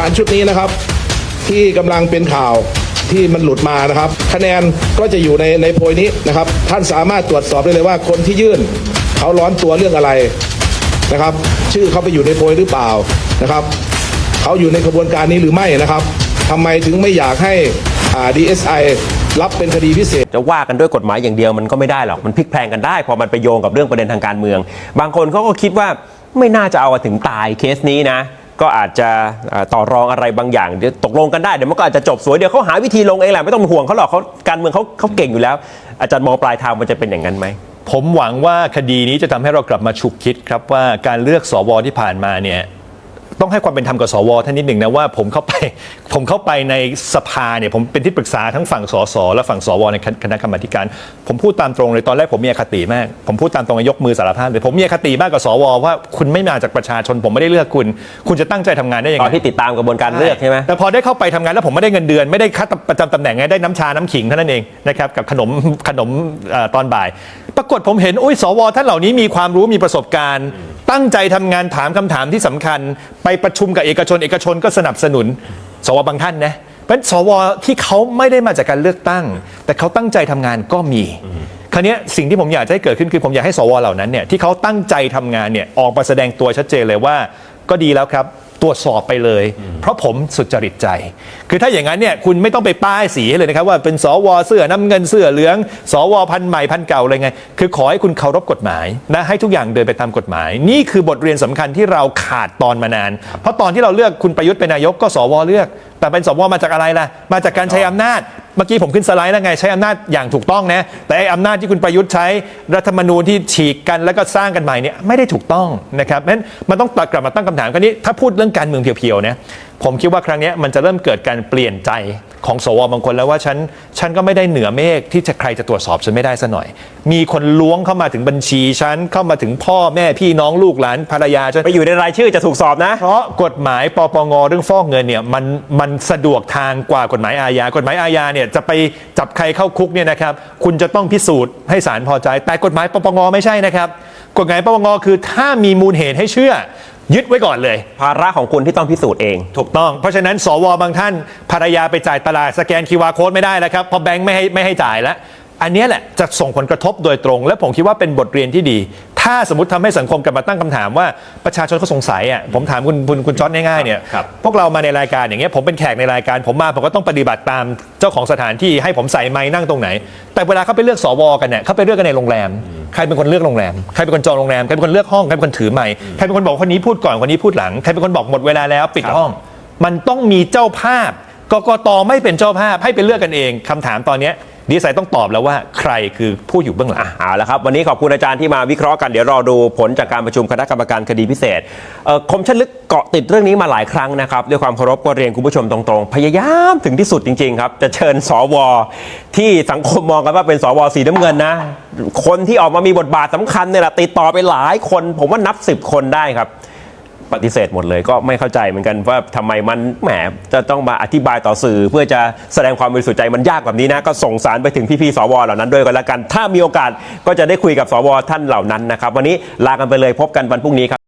อันชุดนี้นะครับ ที่กำลังเป็นข่าวที่มันหลุดมานะครับ คะแนนก็จะอยู่ในในโพยนี้นะครับ ท่านสามารถตรวจสอบได้เลยว่าคนที่ยื่น เขาร้อนตัวเรื่องอะไรนะครับ ชื่อเขาไปอยู่ในโพยหรือเปล่านะครับ เขาอยู่ในกระบวนการนี้หรือไม่นะครับทำไมถึงไม่อยากให้อ่า DSI รับเป็นคดีพิเศษ จะว่ากันด้วยกฎหมายอย่างเดียวมันก็ไม่ได้หรอก มันพลิกแพลงกันได้ พอมันไปโยงกับเรื่องประเด็นทางการเมือง บางคนเขาก็คิดว่าไม่น่าจะเอาถึงตายเคสนี้นะ ก็อาจจะต่อรองอะไรบางอย่างเดี๋ยวตกลงกันได้เดี๋ยวมันก็อาจจะจบสวยเดี๋ยวเขาหาวิธีลงเองแหละไม่ต้องห่วงเขาหรอกเขาการเมืองเขาเขาเก่งอยู่แล้ว อาจารย์มองปลายทางมันจะเป็นอย่างนั้นไหมผมหวังว่าคดีนี้จะทำให้เรากลับมาฉุกคิดครับว่าการเลือกสวที่ผ่านมาเนี่ย ต้องให้ความเป็นธรรมกับสวท่านนิดหนึ่งนะว่าผมเข้าไปผมเข้าไปในสภาเนี่ยผมเป็นที่ปรึกษาทั้งฝั่งสสและฝั่งสวในคณะกรรมาธิการ ผมพูดตามตรงเลยตอนแรกผมมีอคติมาก ผมพูดตามตรงยกมือสารภาพเลยผมมีอคติมากกับสวว่าคุณไม่มาจากประชาชน ผมไม่ได้เลือกคุณ คุณจะตั้งใจทำงานได้ยังตไงอนที่ติดตามกระบวนการเลือกใช่ไหมแต่พอได้เข้าไปทำงานแล้วผมไม่ได้เงินเดือนไม่ได้ค่าประจำตำแหน่งไงได้น้ำชาน้ำขิงเท่านั้นเองนะครับกับขนมขนมเอ่อตอนบ่าย ปรากฏผมเห็นโอ้ยสวท่านเหล่านี้มีความรู้มีประสบการณ์ ตั้งใจทำงานถามคำถามที่สำคัญ ไปประชุมกับเอกชน เอกชนก็สนับสนุน สวบางท่านนะเพราะฉะนั้นสวที่เขาไม่ได้มาจากการเลือกตั้ง แต่เขาตั้งใจทำงานก็มีคราวนี้สิ่งที่ผมอยากจะให้เกิดขึ้นคือผมอยากให้สวเหล่านั้นเนี่ยที่เขาตั้งใจทำงานเนี่ยออกมาแสดงตัวชัดเจนเลยว่า ก็ดีแล้วครับ ตรวจสอบไปเลย เพราะผมสุจริตใจ คือถ้าอย่างนั้นเนี่ยคุณไม่ต้องไปป้ายสีให้เลยนะครับว่าเป็นสวเสื้อน้ำเงินเสื้อเหลือง สวพันใหม่พันเก่าอะไรไง คือขอให้คุณเคารพกฎหมายนะให้ทุกอย่างเดินไปตามกฎหมาย นี่คือบทเรียนสำคัญที่เราขาดตอนมานาน เพราะตอนที่เราเลือกคุณประยุทธ์เป็นนายกก็สวเลือก แต่เป็นสวมาจากอะไรล่ะมาจากการใช้อำนาจ เมื่อกี้ผมขึ้นสไลด์แล้วไงใช้อำนาจอย่างถูกต้องนะแต่ไอ้อำนาจที่คุณประยุทธ์ใช้รัฐธรรมนูญที่ฉีกกันแล้วก็สร้างกันใหม่เนี่ยไม่ได้ถูกต้องนะครับนั้นมันต้องกลับมาตั้งคำถามกันนี้ถ้าพูดเรื่องการเมืองเพียวๆเนี่ยผมคิดว่าครั้งนี้มันจะเริ่มเกิดการเปลี่ยนใจ ของสวบางคนแล้วว่าฉันฉันก็ไม่ได้เหนือเมฆที่จะใครจะตรวจสอบฉันไม่ได้ซะหน่อย มีคนล้วงเข้ามาถึงบัญชีฉันเข้ามาถึงพ่อแม่พี่น้องลูกหลานภรรยาฉันไปอยู่ในรายชื่อจะถูกสอบนะ เพราะกฎหมายปปงเรื่องฟอกเงินเนี่ยมันมันสะดวกทางกว่ากฎหมายอาญากฎหมายอาญาเนี่ยจะไปจับใครเข้าคุกเนี่ยนะครับคุณจะต้องพิสูจน์ให้ศาลพอใจ แต่กฎหมายปปงไม่ใช่นะครับ กฎหมายปปงคือถ้ามีมูลเหตุให้เชื่อ ยึดไว้ก่อนเลย ภาระของคุณที่ต้องพิสูจน์เอง ถูกต้อง เพราะฉะนั้นสวบางท่านภรรยาไปจ่ายตลาดสแกน QR Code ไม่ได้แล้วครับเพราะแบงค์ไม่ให้ไม่ให้จ่ายแล้วอันเนี้ยแหละจะส่งผลกระทบโดยตรง และผมคิดว่าเป็นบทเรียนที่ดี ถ้าสมมติทำให้สังคมกลับมาตั้งคำถามว่าประชาชนเขาสงสัยอะผมถามคุณคุณคุณจอร์ดง่ายๆเนี่ยครับพวกเรามาในรายการอย่างเงี้ยผมเป็นแขกในรายการ ผมมาผมก็ต้องปฏิบัติตามเจ้าของสถานที่ให้ผมใส่ไม้นั่งตรงไหน แต่เวลาเขาไปเลือกสวกันเนี่ยเขาไปเลือกกันในโรงแรมใครเป็นคนเลือกโรงแรมใครเป็นคนจองโรงแรมใครเป็นคนเลือกห้องใครเป็นคนถือไม้ใครเป็นคนบอกคนนี้พูดก่อนคนนี้พูดหลังใครเป็นคนบอกหมดเวลาแล้วปิดห้อง มันต้องมีเจ้าภาพกกตไม่เป็นเจ้าภาพให้ไปเลือกกันเองคำถามตอนเนี้ย ดีไซน์ต้องตอบแล้วว่าใครคือผู้อยู่เบื้องหลังเอาละครับ วันนี้ขอบคุณอาจารย์ที่มาวิเคราะห์กัน เดี๋ยวรอดูผลจากการประชุมคณะกรรมการคดีพิเศษเอ่อคมชันลึกเกาะติดเรื่องนี้มาหลายครั้งนะครับ ด้วยความเคารพก็เรียนคุณผู้ชมตรงๆ พยายามถึงที่สุดจริงๆครับ จะเชิญสวที่สังคมมองกันว่าเป็นสวสีน้ำเงินนะ คนที่ออกมามีบทบาทสำคัญเนี่ยแหละติดต่อไปหลายคน ผมว่านับสิบคนได้ครับ ปฏิเสธหมดเลยก็ไม่เข้าใจเหมือนกันว่าทำไมมันแหมจะต้องมาอธิบายต่อสื่อ เพื่อจะแสดงความบริสุทธิ์ใจมันยากแบบนี้นะ ก็ส่งสารไปถึงพี่ๆสวเหล่านั้นด้วยกันแล้วกัน ถ้ามีโอกาสก็จะได้คุยกับสวท่านเหล่านั้นนะครับ วันนี้ลากันไปเลยพบกันวันพรุ่งนี้ครับ